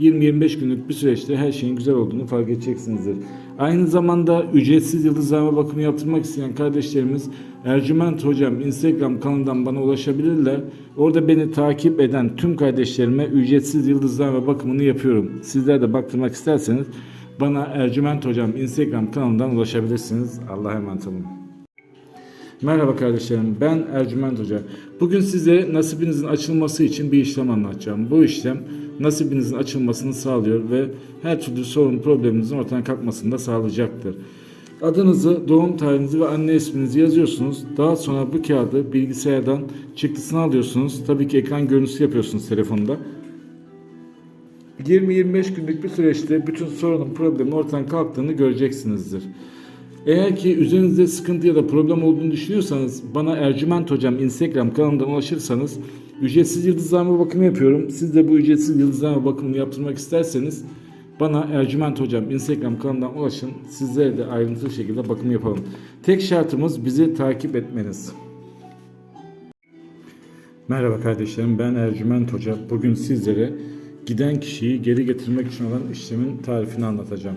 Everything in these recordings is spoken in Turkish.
20-25 günlük bir süreçte her şeyin güzel olduğunu fark edeceksinizdir. Aynı zamanda ücretsiz yıldızlama bakımı yaptırmak isteyen kardeşlerimiz Ercüment Hocam Instagram kanalından bana ulaşabilirler. Orada beni takip eden tüm kardeşlerime ücretsiz yıldızlama bakımını yapıyorum. Sizler de baktırmak isterseniz bana Ercüment Hocam Instagram kanalından ulaşabilirsiniz. Allah'a emanet olun. Merhaba kardeşlerim, ben Ercüment Hoca. Bugün size nasibinizin açılması için bir işlem anlatacağım. Bu işlem nasibinizin açılmasını sağlıyor ve her türlü sorun probleminizin ortadan kalkmasını da sağlayacaktır. Adınızı, doğum tarihinizi ve anne isminizi yazıyorsunuz. Daha sonra bu kağıdı bilgisayardan çıktısını alıyorsunuz. Tabii ki ekran görüntüsü yapıyorsunuz telefonda. 20-25 günlük bir süreçte bütün sorunun problemin ortadan kalktığını göreceksinizdir. Eğer ki üzerinizde sıkıntı ya da problem olduğunu düşünüyorsanız bana Ercüment Hocam Instagram kanalından ulaşırsanız ücretsiz yıldızlama bakımı yapıyorum. Siz de bu ücretsiz yıldızlama bakımını yaptırmak isterseniz bana Ercüment Hocam Instagram kanalından ulaşın. Sizlere de ayrıntılı şekilde bakım yapalım. Tek şartımız bizi takip etmeniz. Merhaba kardeşlerim ben Ercüment Hoca. Bugün sizlere giden kişiyi geri getirmek için olan işlemin tarifini anlatacağım.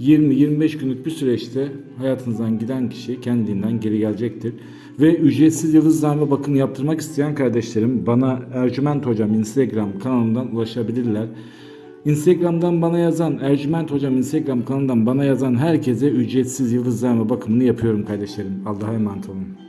20-25 günlük bir süreçte hayatınızdan giden kişi kendinden geri gelecektir. Ve ücretsiz yıldızlame bakım yaptırmak isteyen kardeşlerim bana Ercüment Hocam Instagram kanalından ulaşabilirler. Instagram'dan bana yazan, Ercüment Hocam Instagram kanalından bana yazan herkese ücretsiz yıldızlame bakımını yapıyorum kardeşlerim. Allah'a emanet olun.